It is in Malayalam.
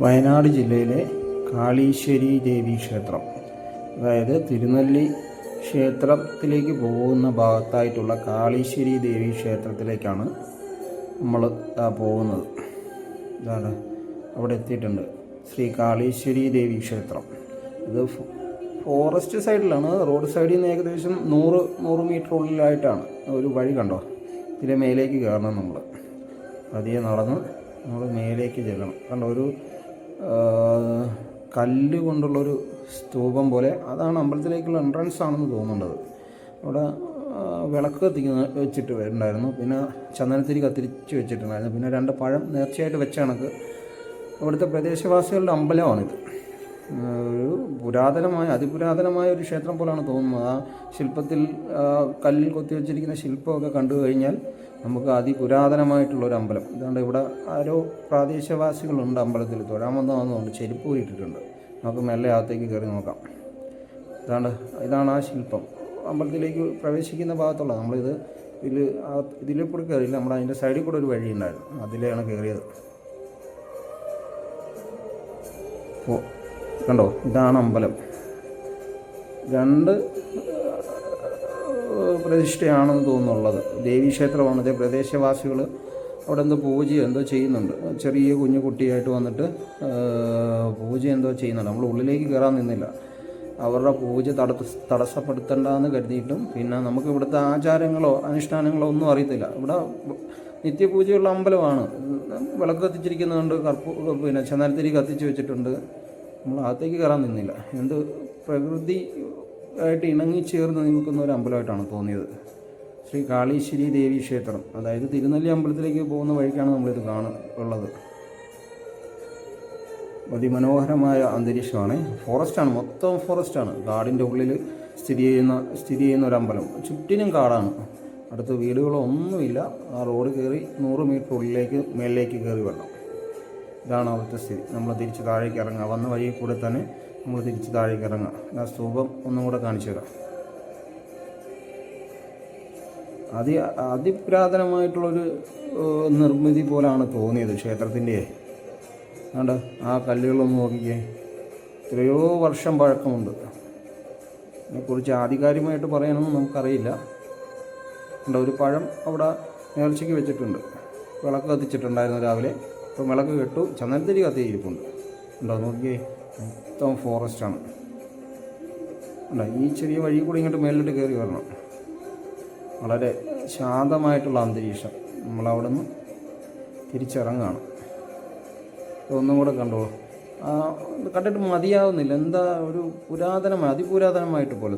വയനാട് ജില്ലയിലെ കാളീശ്വരി ദേവി ക്ഷേത്രം. അതായത് തിരുനെല്ലി ക്ഷേത്രത്തിലേക്ക് പോകുന്ന ഭാഗത്തായിട്ടുള്ള കാളീശ്വരി ദേവി ക്ഷേത്രത്തിലേക്കാണ് നമ്മൾ പോകുന്നത്. ഇതാണ് അവിടെ എത്തിയിട്ടുണ്ട് ശ്രീ കാളീശ്വരി ദേവി ക്ഷേത്രം. ഇത് ഫോറസ്റ്റ് സൈഡിലാണ്. റോഡ് സൈഡിൽ നിന്ന് ഏകദേശം നൂറ് നൂറ് മീറ്റർ ഉള്ളിലായിട്ടാണ്. ഒരു വഴി കണ്ടോ? ഇതിലെ മേലേക്ക് കയറണം നമ്മൾ പതിയെ നടന്ന് നമ്മൾ മേലേക്ക് ചെല്ലണം. കണ്ടോ? ഒരു കല്ല് കൊണ്ടുള്ളൊരു സ്തൂപം പോലെ അതാണ് അമ്പലത്തിലേക്കുള്ള എൻട്രൻസ് ആണെന്ന് തോന്നുന്നത് അവിടെ വിളക്ക് കത്തിക്കുന്ന വെച്ചിട്ട് ഉണ്ടായിരുന്നു. പിന്നെ ചന്ദനത്തിരി കത്തിരിച്ച് വെച്ചിട്ടുണ്ടായിരുന്നു. പിന്നെ രണ്ട് പഴം നേർച്ചയായിട്ട് വെച്ച കണക്ക് അവിടുത്തെ പ്രദേശവാസികളുടെ അമ്പലമാണിത്. ഒരു പുരാതനമായ അതിപുരാതനമായ ഒരു ക്ഷേത്രം പോലാണ് തോന്നുന്നത്. ആ ശില്പത്തിൽ കല്ലിൽ കൊത്തി വെച്ചിരിക്കുന്ന ശില്പമൊക്കെ കണ്ടു കഴിഞ്ഞാൽ നമുക്ക് അതിപുരാതനമായിട്ടുള്ളൊരു അമ്പലം. ഇതാണ്ട് ഇവിടെ ആരോ പ്രാദേശവാസികളുണ്ട് അമ്പലത്തിൽ. തൊഴാൻ വന്നതെന്നുണ്ട് ചെരുപ്പ് കൂടിയിട്ടിട്ടുണ്ട് നമുക്ക് മെല്ലെ അകത്തേക്ക് കയറി നോക്കാം. ഇതാണ്ട് ഇതാണ് ആ ശില്പം. അമ്പലത്തിലേക്ക് പ്രവേശിക്കുന്ന ഭാഗത്തുള്ള നമ്മളിത് ഇതിൽ ഇതിൽ കൂടെ കയറിയില്ല. നമ്മൾ അതിന്റെ സൈഡിൽ കൂടെ ഒരു വഴി ഉണ്ടായിരുന്നു. അതിലെയാണ് കയറിയത്. ഓ കണ്ടോ? ഇതാണ് അമ്പലം. രണ്ട് പ്രതിഷ്ഠയാണെന്ന് തോന്നുന്നുള്ളത്. ദേവീക്ഷേത്രമാണ് ഇതേ പ്രദേശവാസികൾ അവിടെ എന്തോ പൂജ എന്തോ ചെയ്യുന്നുണ്ട്. ചെറിയ കുഞ്ഞു കുട്ടിയായിട്ട് വന്നിട്ട് പൂജ എന്തോ ചെയ്യുന്നുണ്ട്. നമ്മൾ ഉള്ളിലേക്ക് കയറാൻ നിന്നില്ല. അവരുടെ പൂജ തട തടസ്സപ്പെടുത്തണ്ടെന്ന് കരുതിയിട്ടും പിന്നെ നമുക്ക് ഇവിടുത്തെ ആചാരങ്ങളോ അനുഷ്ഠാനങ്ങളോ ഒന്നും അറിയത്തില്ല. ഇവിടെ നിത്യപൂജയുള്ള അമ്പലമാണ്. വിളക്ക് കത്തിച്ചിരിക്കുന്നുണ്ട് കർപ്പൂ പിന്നെ ചന്ദനത്തിരി കത്തിച്ച് വെച്ചിട്ടുണ്ട്. നമ്മൾ അകത്തേക്ക് കയറാൻ നിന്നില്ല. എന്ത് പ്രകൃതി ആയിട്ട് ഇണങ്ങി ചേർന്ന് നിൽക്കുന്ന ഒരു അമ്പലമായിട്ടാണ് തോന്നിയത്. ശ്രീ കാളീശ്വരി ദേവി ക്ഷേത്രം അതായത് തിരുനെല്ലി അമ്പലത്തിലേക്ക് പോകുന്ന വഴിക്കാണ് നമ്മളിത് കാണ ഉള്ളത്. അതിമനോഹരമായ അന്തരീക്ഷമാണ്. ഫോറസ്റ്റാണ് മൊത്തം ഫോറസ്റ്റാണ് കാടിന്റെ ഉള്ളിൽ സ്ഥിതി ചെയ്യുന്ന സ്ഥിതി ചെയ്യുന്ന ഒരു അമ്പലം. ചുറ്റിനും കാടാണ്. അടുത്ത് വീടുകളൊന്നുമില്ല. ആ റോഡ് കയറി നൂറ് മീറ്റർ ഉള്ളിലേക്ക് മേളിലേക്ക് കയറി വെള്ളം ഇതാണ് അവിടുത്തെ സ്ഥിതി. നമ്മൾ തിരിച്ച് താഴേക്ക് ഇറങ്ങുക വന്ന വഴി കൂടെ തന്നെ നമ്മൾ തിരിച്ച് താഴേക്ക് ഇറങ്ങുക ആ സ്തൂപം ഒന്നും കൂടെ കാണിച്ചു തരാം. അതി അതിപുരാതനമായിട്ടുള്ളൊരു നിർമ്മിതി പോലാണ് തോന്നിയത് ക്ഷേത്രത്തിന്റെ. അതുകൊണ്ട് ആ കല്ലുകളൊന്ന് നോക്കിക്കേ. എത്രയോ വർഷം പഴക്കമുണ്ട്. അതിനെക്കുറിച്ച് ആധികാരികമായിട്ട് പറയാനൊന്നും നമുക്കറിയില്ല. ഉണ്ട് ഒരു പഴം അവിടെ നേർച്ചയ്ക്ക് വെച്ചിട്ടുണ്ട്. വിളക്ക് കത്തിച്ചിട്ടുണ്ടായിരുന്നു രാവിലെ. ഇപ്പം വിളക്ക് കെട്ടു. ചന്ദനത്തിരി കത്തിയിരിപ്പുണ്ട്. ഉണ്ടോ നോക്കിയേ. മൊത്തം ഫോറസ്റ്റാണ് ഉണ്ടോ ഈ ചെറിയ വഴി കൂടി ഇങ്ങോട്ട് മേലിലോട്ട് കയറി വരണം. വളരെ ശാന്തമായിട്ടുള്ള അന്തരീക്ഷം നമ്മളവിടെ നിന്ന് തിരിച്ചിറങ്ങുകയാണ് ഒന്നും കൂടെ കണ്ടോളൂ കണ്ടിട്ട് മതിയാവുന്നില്ല. എന്താ ഒരു പുരാതനമായ അതിപുരാതനമായിട്ട് പോലെ.